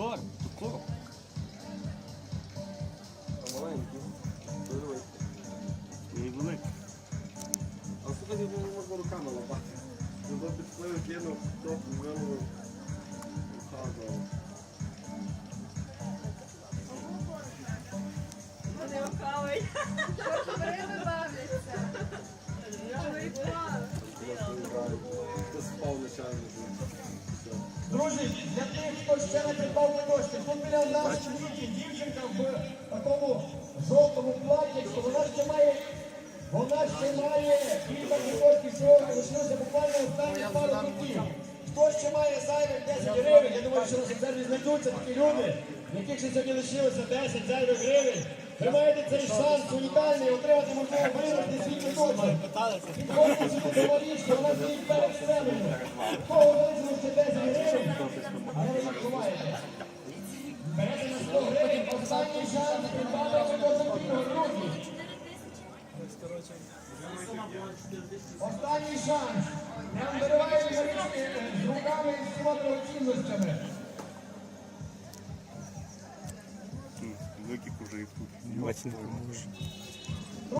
Корм, корм. Маленький. Великий. І великий. А сьогодні не можна руками лопати. Тобто під впливу кинув, топ вирвав. Ухазував. Вони охавають. Що ж, бавляться. Що і плавають. Друзі, для тих, хто ще не придбав квиточки, тут біля нас стоїть дівчинка в такому жовтому платічку, вона ще має, вона ще має кілька квиточків, всього лишилося буквально останні пару квитків. Хто ще має зайвих 10 гривень, я думаю, що на резерві знайдуться такі люди, яких ще сьогодні лишилося 10 зайвих гривень. Ви маєте цей шанс унікальний отримати можливо виграти свій квиточок. Підходьте сюди до Марічки, вона стоїть перед сценою. Останній шанс квиточок вільного, друзі. Останній шанс. Нам виривають з руками і з цінностями. дорогоцінностями. уже кужик тут.